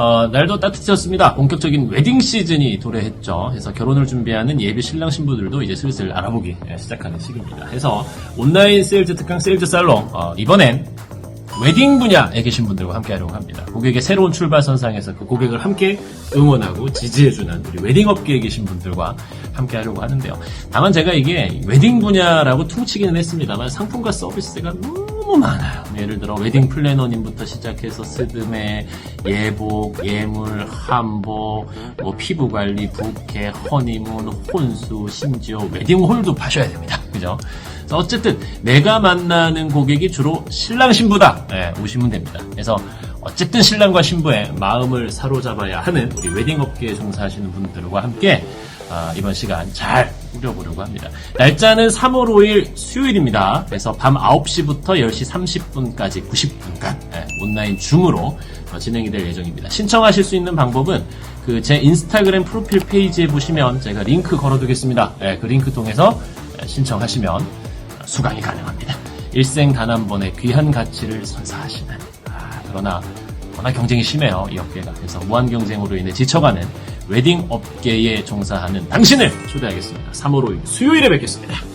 어, 날도 따뜻해졌습니다. 본격적인 웨딩 시즌이 도래했죠. 그래서 결혼을 준비하는 예비 신랑 신부들도 이제 슬슬 알아보기 예, 시작하는 시기입니다. 그래서 온라인 세일즈 특강 세일즈 살롱 어, 이번엔 웨딩 분야에 계신 분들과 함께 하려고 합니다. 고객의 새로운 출발선상에서 그 고객을 함께 응원하고 지지해주는 우리 웨딩 업계에 계신 분들과 함께 하려고 하는데요. 다만 제가 이게 웨딩 분야라고 퉁치기는 했습니다만 상품과 서비스가 너무 많아요. 예를 들어 웨딩 플래너님부터 시작해서 스드메, 예복, 예물, 한복, 뭐 피부 관리, 부케, 허니문, 혼수, 심지어 웨딩 홀도 파셔야 됩니다. 그죠? 그래서 어쨌든 내가 만나는 고객이 주로 신랑 신부다. 예, 오시면 됩니다. 그래서 어쨌든 신랑과 신부의 마음을 사로잡아야 하는 우리 웨딩 업계에 종사하시는 분들과 함께 아, 이번 시간 잘 꾸려보려고 합니다. 날짜는 3월 5일 수요일입니다. 그래서 밤 9시부터 10시 30분까지 90분간 예, 온라인 줌으로 어, 진행이 될 예정입니다. 신청하실 수 있는 방법은 그 제 인스타그램 프로필 페이지에 보시면 제가 링크 걸어두겠습니다. 예, 그 링크 통해서 예, 신청하시면 수강이 가능합니다. 일생 단 한 번의 귀한 가치를 선사하시는 아, 그러나 워낙 경쟁이 심해요 이 업계가 그래서 무한 경쟁으로 인해 지쳐가는 웨딩 업계에 종사하는 당신을 초대하겠습니다. 3월 5일 수요일에 뵙겠습니다.